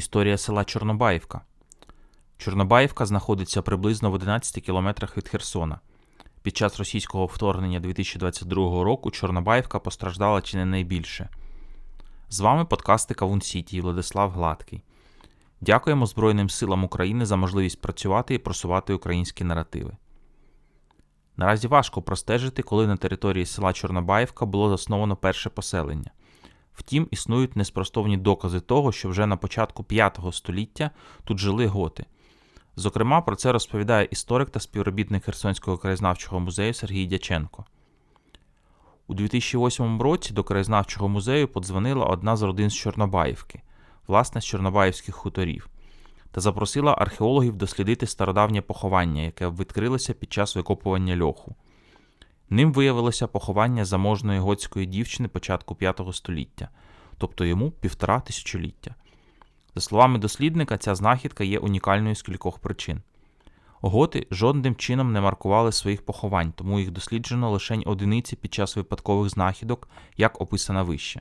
Історія села Чорнобаївка. Чорнобаївка знаходиться приблизно в 11 кілометрах від Херсона. Під час російського вторгнення 2022 року Чорнобаївка постраждала чи не найбільше. З вами подкасти Кавун Сіті і Владислав Гладкий. Дякуємо Збройним силам України за можливість працювати і просувати українські наративи. Наразі важко простежити, коли на території села Чорнобаївка було засновано перше поселення. Втім, існують неспростовні докази того, що вже на початку 5 століття тут жили готи. Зокрема, про це розповідає історик та співробітник Херсонського краєзнавчого музею Сергій Дяченко. У 2008 році до краєзнавчого музею подзвонила одна з родин з Чорнобаївки, власне з Чорнобаївських хуторів, та запросила археологів дослідити стародавнє поховання, яке відкрилося під час викопування льоху. Ним виявилося поховання заможної готської дівчини початку 5 століття, тобто йому півтора тисячоліття. За словами дослідника, ця знахідка є унікальною з кількох причин. Готи жодним чином не маркували своїх поховань, тому їх досліджено лише одиниці під час випадкових знахідок, як описано вище.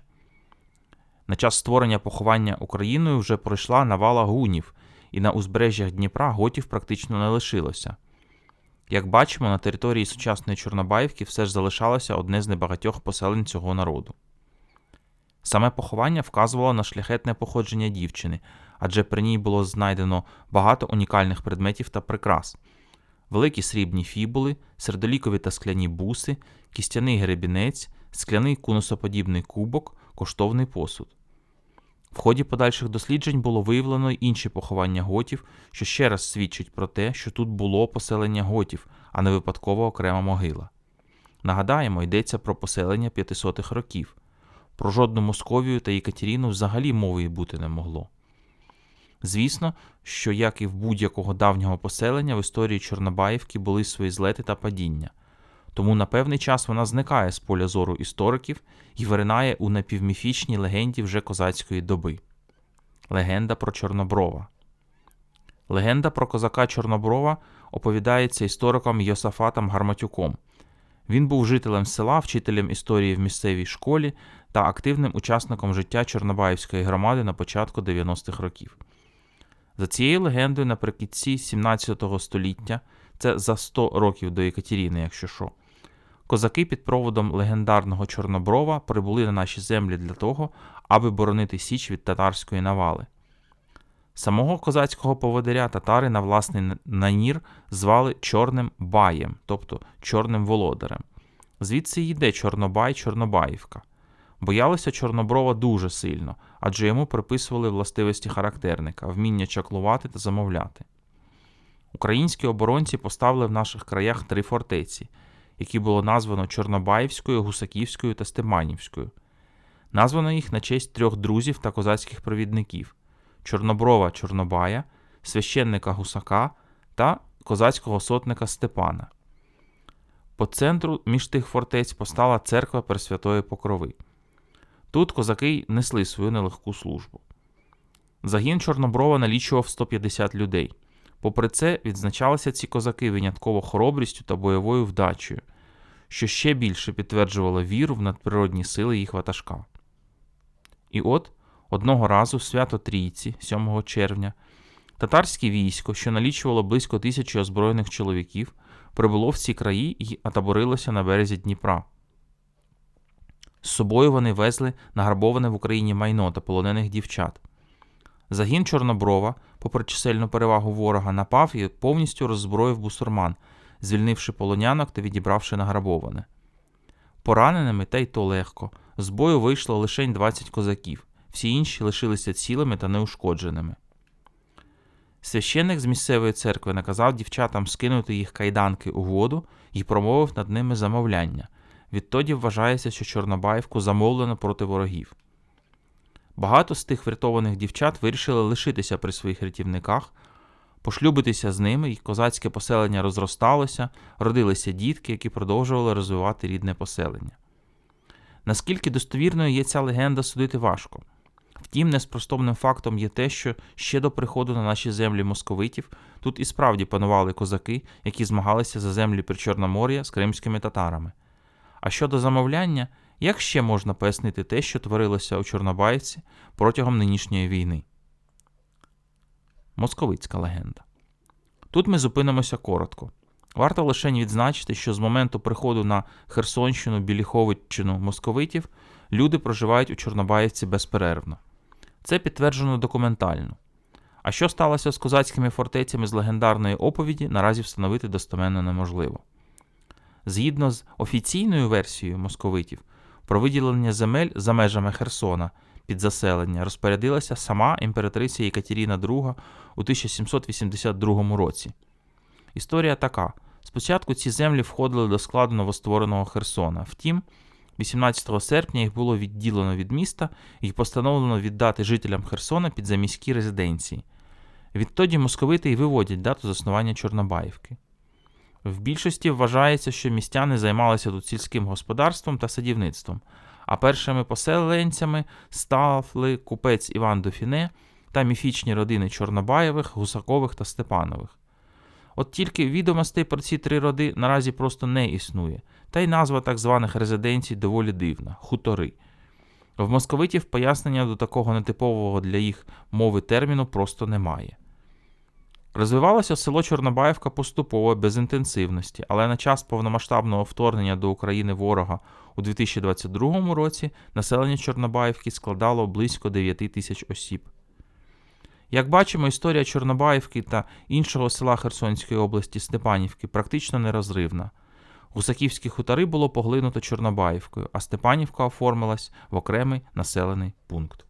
На час створення поховання Україною вже пройшла навала гунів, і на узбережжях Дніпра готів практично не лишилося. Як бачимо, на території сучасної Чорнобаївки все ж залишалося одне з небагатьох поселень цього народу. Саме поховання вказувало на шляхетне походження дівчини, адже при ній було знайдено багато унікальних предметів та прикрас: великі срібні фібули, сердолікові та скляні буси, кістяний гребінець, скляний кунусоподібний кубок, коштовний посуд. В ході подальших досліджень було виявлено інші поховання готів, що ще раз свідчить про те, що тут було поселення готів, а не випадково окрема могила. Нагадаємо, йдеться про поселення 500-х років. Про жодну Московію та Єкатеріну взагалі мови бути не могло. Звісно, що, як і в будь-якого давнього поселення, в історії Чорнобаївки були свої злети та падіння, тому на певний час вона зникає з поля зору істориків і виринає у напівміфічній легенді вже козацької доби. Легенда про Чорноброва. Легенда про козака Чорноброва оповідається істориком Йосафатом Гарматюком. Він був жителем села, вчителем історії в місцевій школі та активним учасником життя Чорнобаївської громади на початку 90-х років. За цією легендою, наприкінці 17 століття, це за 100 років до Екатеріни, якщо що, козаки під проводом легендарного Чорноброва прибули на наші землі для того, аби боронити Січ від татарської навали. Самого козацького поводиря татари на власний нанір звали Чорним Баєм, тобто Чорним володарем. Звідси йде Чорнобай Чорнобаївка. Боялися Чорноброва дуже сильно, адже йому приписували властивості характерника, вміння чаклувати та замовляти. Українські оборонці поставили в наших краях три фортеці, які було названо Чорнобаївською, Гусаківською та Степанівською. Названо їх на честь трьох друзів та козацьких провідників Чорноброва Чорнобая, священника Гусака та козацького сотника Степана. По центру між тих фортець постала церква Пресвятої Покрови. Тут козаки несли свою нелегку службу. Загін Чорноброва налічував 150 людей. Попри це, відзначалися ці козаки винятково хоробрістю та бойовою вдачею, що ще більше підтверджувало віру в надприродні сили їх ватажка. І от одного разу, в свято Трійці, 7 червня, татарське військо, що налічувало близько тисячі озброєних чоловіків, прибуло в ці краї і атаборилося на березі Дніпра. З собою вони везли награбоване в Україні майно та полонених дівчат. Загін Чорноброва, попри чисельну перевагу ворога, напав і повністю роззброїв бусурман, звільнивши полонянок та відібравши награбоване. Пораненими, та й то легко, з бою вийшло лише 20 козаків, всі інші лишилися цілими та неушкодженими. Священник з місцевої церкви наказав дівчатам скинути їх кайданки у воду і промовив над ними замовляння. Відтоді вважається, що Чорнобаївку замовлено проти ворогів. Багато з тих врятованих дівчат вирішили лишитися при своїх рятівниках, пошлюбитися з ними, і козацьке поселення розросталося, родилися дітки, які продовжували розвивати рідне поселення. Наскільки достовірною є ця легенда, судити важко. Втім, неспростовним фактом є те, що ще до приходу на наші землі московитів тут і справді панували козаки, які змагалися за землі Причорномор'я з кримськими татарами. А щодо замовляння, як ще можна пояснити те, що творилося у Чорнобаївці протягом нинішньої війни? московицька легенда. Тут ми зупинимося коротко. Варто лише відзначити, що з моменту приходу на Херсонщину, Біліховиччину московитів люди проживають у Чорнобаївці безперервно. Це підтверджено документально. А що сталося з козацькими фортецями з легендарної оповіді, наразі встановити достеменно неможливо. Згідно з офіційною версією московитів, про виділення земель за межами Херсона під заселення розпорядилася сама імператриця Єкатеріна II у 1782 році. Історія така: спочатку ці землі входили до складу новоствореного Херсона. Втім, 18 серпня їх було відділено від міста і постановлено віддати жителям Херсона під заміські резиденції. Відтоді московити й виводять дату заснування Чорнобаївки. В більшості вважається, що містяни займалися тут сільським господарством та садівництвом, а першими поселенцями стали купець Іван Дофіне та міфічні родини Чорнобаєвих, Гусакових та Степанових. От тільки відомостей про ці три роди наразі просто не існує, та й назва так званих резиденцій доволі дивна хутори. В московитів пояснення до такого нетипового для їх мови терміну просто немає. Розвивалося село Чорнобаївка поступово без інтенсивності, але на час повномасштабного вторгнення до України ворога у 2022 році населення Чорнобаївки складало близько 9 тисяч осіб. Як бачимо, історія Чорнобаївки та іншого села Херсонської області Степанівки практично нерозривна. Гусаківські хутори було поглинуто Чорнобаївкою, а Степанівка оформилась в окремий населений пункт.